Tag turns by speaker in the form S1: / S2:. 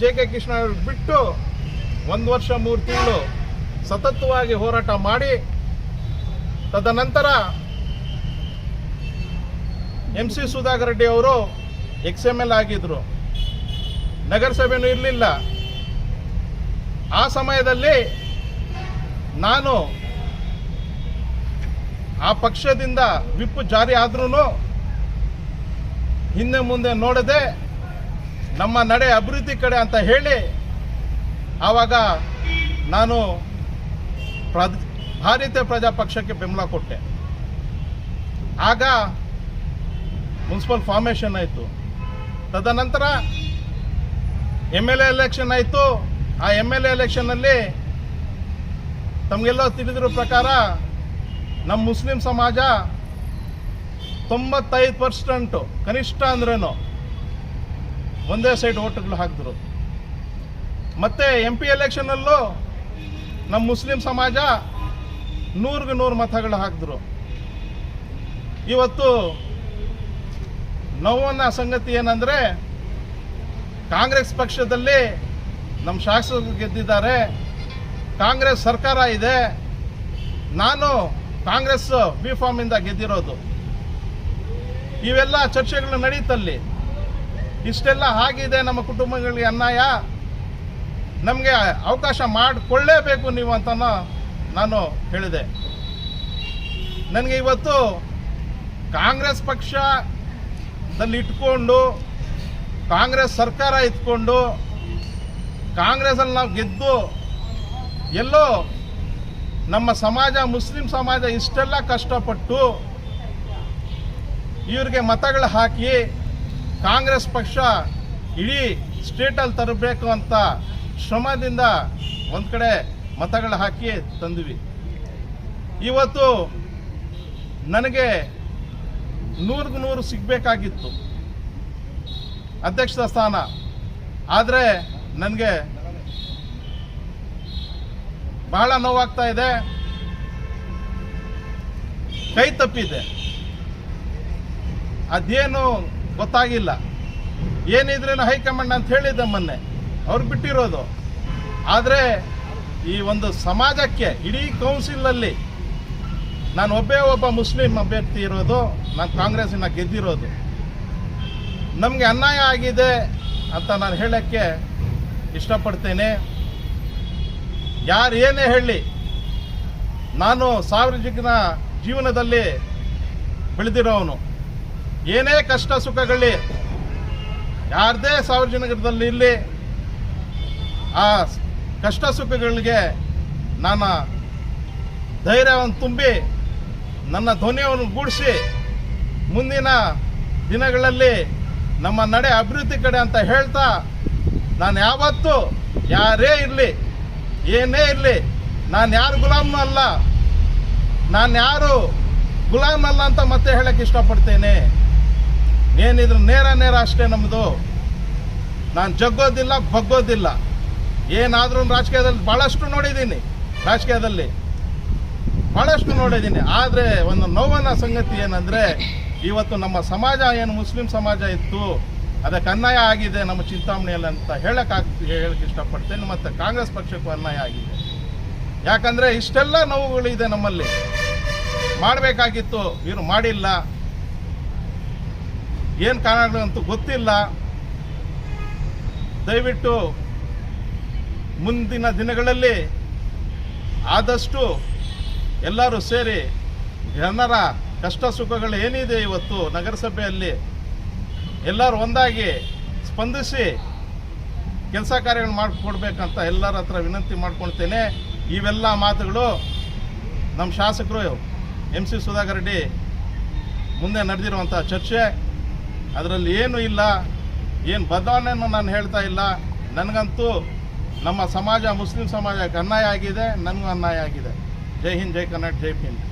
S1: J K Krishna ಬಿಟ್ಟು ಒಂದು ವರ್ಷ, ಮೂರು ತಿಂಗಳು ಸತತವಾಗಿ ಹೋರಾಟ ಮಾಡಿ, ತದನಂತರ ಎಂ ಸಿ ಸುಧಾಕರ್ ರೆಡ್ಡಿ ಅವರು ಎಕ್ಸ್ ಎಂ ಎಲ್ ಆಗಿದ್ರು. ನಗರಸಭೆನೂ ಇರಲಿಲ್ಲ. ಆ ಸಮಯದಲ್ಲಿ ನಾನು ಆ ಪಕ್ಷದಿಂದ ವಿಪ್ ಜಾರಿ ಆದ್ರೂ ಹಿಂದೆ ಮುಂದೆ ನೋಡದೆ ನಮ್ಮ ನಡೆ ಅಭಿವೃದ್ಧಿ ಕಡೆ ಅಂತ ಹೇಳಿ ಆವಾಗ ನಾನು ಭಾರತೀಯ ಪ್ರಜಾ ಪಕ್ಷಕ್ಕೆ ಬೆಂಬಲ ಕೊಟ್ಟೆ. ಆಗ ಮುನ್ಸಿಪಲ್ ಫಾರ್ಮೇಷನ್ ಆಯಿತು. ತದನಂತರ ಎಂ ಎಲ್ ಎ ಎಲೆಕ್ಷನ್ ಆಯಿತು. ಆ ಎಂ ಎಲ್ ಎ ಎಲೆಕ್ಷನ್ನಲ್ಲಿ ತಮಗೆಲ್ಲ ತಿಳಿದಿರೋ ಪ್ರಕಾರ ನಮ್ಮ ಮುಸ್ಲಿಂ ಸಮಾಜ ತೊಂಬತ್ತೈದು ಪರ್ಸೆಂಟು ಕನಿಷ್ಠ ಅಂದ್ರೇನು ಒಂದೇ ಸೈಡ್ ಓಟ್ಗಳು ಹಾಕಿದ್ರು. ಮತ್ತೆ ಎಂ ಪಿ ಎಲೆಕ್ಷನಲ್ಲೂ ನಮ್ಮ ಮುಸ್ಲಿಂ ಸಮಾಜ ನೂರಿಗೆ ನೂರು ಮತಗಳು ಹಾಕಿದ್ರು. ಇವತ್ತು ನೋವನ್ನ ಸಂಗತಿ ಏನಂದ್ರೆ ಕಾಂಗ್ರೆಸ್ ಪಕ್ಷದಲ್ಲಿ ನಮ್ಮ ಶಾಸಕರು ಗೆದ್ದಿದ್ದಾರೆ. ಕಾಂಗ್ರೆಸ್ ಸರ್ಕಾರ ಇದೆ. ನಾನು ಕಾಂಗ್ರೆಸ್ ಬಿ ಫಾರ್ಮ್ ಇಂದ ಗೆದ್ದಿರೋದು. ಇವೆಲ್ಲ ಚರ್ಚೆಗಳು ನಡೀತಲ್ಲಿ. ಇಷ್ಟೆಲ್ಲ ಆಗಿದೆ ನಮ್ಮ ಕುಟುಂಬಗಳಿಗೆ ಅನ್ಯಾಯ. ನಮಗೆ ಅವಕಾಶ ಮಾಡಿಕೊಳ್ಳೇಬೇಕು ನೀವು ಅಂತ ನಾನು ಹೇಳಿದೆ. ನನಗೆ ಇವತ್ತು ಕಾಂಗ್ರೆಸ್ ಪಕ್ಷದಲ್ಲಿ ಇಟ್ಕೊಂಡು, ಕಾಂಗ್ರೆಸ್ ಸರ್ಕಾರ ಇಟ್ಕೊಂಡು ಕಾಂಗ್ರೆಸ್ಸಲ್ಲಿ ನಾವು ಗೆದ್ದು, ಎಲ್ಲೋ ನಮ್ಮ ಸಮಾಜ, ಮುಸ್ಲಿಂ ಸಮಾಜ ಇಷ್ಟೆಲ್ಲ ಕಷ್ಟಪಟ್ಟು ಇವ್ರಿಗೆ ಮತಗಳು ಹಾಕಿ ಕಾಂಗ್ರೆಸ್ ಪಕ್ಷ ಇಡೀ ಸ್ಟೇಟಲ್ಲಿ ತರಬೇಕು ಅಂತ ಶ್ರಮದಿಂದ ಒಂದು ಕಡೆ ಮತಗಳು ಹಾಕಿ ತಂದ್ವಿ. ಇವತ್ತು ನನಗೆ ನೂರಿಗೆ ನೂರು ಸಿಗಬೇಕಾಗಿತ್ತು ಅಧ್ಯಕ್ಷ ಸ್ಥಾನ. ಆದರೆ ನನಗೆ ಬಹಳ ನೋವಾಗ್ತಾ ಇದೆ. ಕೈ ತಪ್ಪಿದೆ. ಅದೇನು ಗೊತ್ತಾಗಿಲ್ಲ. ಏನಿದ್ರೇನು ಹೈಕಮಾಂಡ್ ಅಂತ ಹೇಳಿದ್ದೆ ಮೊನ್ನೆ. ಅವ್ರು ಬಿಟ್ಟಿರೋದು. ಆದರೆ ಈ ಒಂದು ಸಮಾಜಕ್ಕೆ, ಇಡೀ ಕೌನ್ಸಿಲಲ್ಲಿ ನಾನು ಒಬ್ಬೇ ಒಬ್ಬ ಮುಸ್ಲಿಂ ಅಭ್ಯರ್ಥಿ ಇರೋದು, ನಾನು ಕಾಂಗ್ರೆಸ್ಸಿನ ಗೆದ್ದಿರೋದು. ನಮಗೆ ಅನ್ಯಾಯ ಆಗಿದೆ ಅಂತ ನಾನು ಹೇಳೋಕ್ಕೆ ಇಷ್ಟಪಡ್ತೇನೆ. ಯಾರು ಏನೇ ಹೇಳಿ, ನಾನು ಸಾರ್ವಜನಿಕನ ಜೀವನದಲ್ಲಿ ಬೆಳೆದಿರೋವನು. ಏನೇ ಕಷ್ಟ ಸುಖಗಳಿ ಯಾರದೇ ಸಾರ್ವಜನಿಕರಲ್ಲಿ ಇರಲಿ, ಆ ಕಷ್ಟ ಸುಖಗಳಿಗೆ ನಾನು ಧೈರ್ಯವನ್ನು ತುಂಬಿ ನನ್ನ ಧ್ವನಿಯನ್ನು ಗೂಡಿಸಿ ಮುಂದಿನ ದಿನಗಳಲ್ಲಿ ನಮ್ಮ ನಡೆ ಅಭಿವೃದ್ಧಿ ಕಡೆ ಅಂತ ಹೇಳ್ತಾ ನಾನು ಯಾವತ್ತೂ ಯಾರೇ ಇರಲಿ, ಏನೇ ಇರಲಿ, ನಾನು ಯಾರು ಗುಲಾಮ್ನೂ ಅಲ್ಲ, ನಾನು ಯಾರು ಗುಲಾಮ್ ಅಲ್ಲ ಅಂತ ಮತ್ತೆ ಹೇಳಕ್ಕೆ ಇಷ್ಟಪಡ್ತೇನೆ. ಏನಿದ್ರು ನೇರ ನೇರ ಅಷ್ಟೇ ನಮ್ಮದು ನಾನು ಜಗ್ಗೋದಿಲ್ಲ, ಬಗ್ಗೋದಿಲ್ಲ. ಏನಾದರೂ ರಾಜಕೀಯದಲ್ಲಿ ಭಾಳಷ್ಟು ನೋಡಿದ್ದೀನಿ, ರಾಜಕೀಯದಲ್ಲಿ. ಭಾಳಷ್ಟು ನೋಡಿದ್ದೀನಿ. ಆದರೆ ಒಂದು ನೋವನ ಸಂಗತಿ ಏನಂದರೆ, ಇವತ್ತು ನಮ್ಮ ಸಮಾಜ ಏನು ಮುಸ್ಲಿಂ ಸಮಾಜ ಇತ್ತು, ಅದಕ್ಕೆ ಅನ್ಯಾಯ ಆಗಿದೆ ನಮ್ಮ ಚಿಂತಾಮಣಿಯಲ್ಲಿ ಅಂತ ಹೇಳಕ್ಕೆ ಹೇಳಕ್ಕೆ ಇಷ್ಟಪಡ್ತೇನೆ. ಮತ್ತು ಕಾಂಗ್ರೆಸ್ ಪಕ್ಷಕ್ಕೂ ಅನ್ಯಾಯ ಆಗಿದೆ. ಯಾಕಂದರೆ ಇಷ್ಟೆಲ್ಲ ನೋವುಗಳಿದೆ ನಮ್ಮಲ್ಲಿ. ಮಾಡಬೇಕಾಗಿತ್ತು, ಇವರು ಮಾಡಿಲ್ಲ. ಏನು ಅಂತ ಗೊತ್ತಿಲ್ಲ. ದಯವಿಟ್ಟು ಮುಂದಿನ ದಿನಗಳಲ್ಲಿ ಆದಷ್ಟು ಎಲ್ಲರೂ ಸೇರಿ ಜನರ ಕಷ್ಟ ಸುಖಗಳು ಏನಿದೆ ಇವತ್ತು ನಗರಸಭೆಯಲ್ಲಿ ಎಲ್ಲರೂ ಒಂದಾಗಿ ಸ್ಪಂದಿಸಿ ಕೆಲಸ ಕಾರ್ಯಗಳು ಮಾಡಿಕೊಡ್ಬೇಕಂತ ಎಲ್ಲರ ಹತ್ರ ವಿನಂತಿ ಮಾಡ್ಕೊಳ್ತೇನೆ. ಇವೆಲ್ಲ ಮಾತುಗಳು ನಮ್ಮ ಶಾಸಕರು ಎಂ ಸಿ ಸುಧಾಕರ್ ರೆಡ್ಡಿ ಮುಂದೆ ನಡೆದಿರುವಂಥ ಚರ್ಚೆ. ಅದರಲ್ಲಿ ಏನು ಇಲ್ಲ, ಏನು ಬದಲಾವಣೆಯನ್ನು ನಾನು ಹೇಳ್ತಾ ಇಲ್ಲ. ನನಗಂತೂ ನಮ್ಮ ಸಮಾಜ, ಮುಸ್ಲಿಂ ಸಮಾಜಕ್ಕೆ ಅನ್ಯಾಯ ಆಗಿದೆ ನನಗೂ ಅನ್ಯಾಯ ಆಗಿದೆ. ಜೈ ಹಿಂದ್, ಜೈ ಕನ್ನಡ ಜೈ ಹಿಂದ್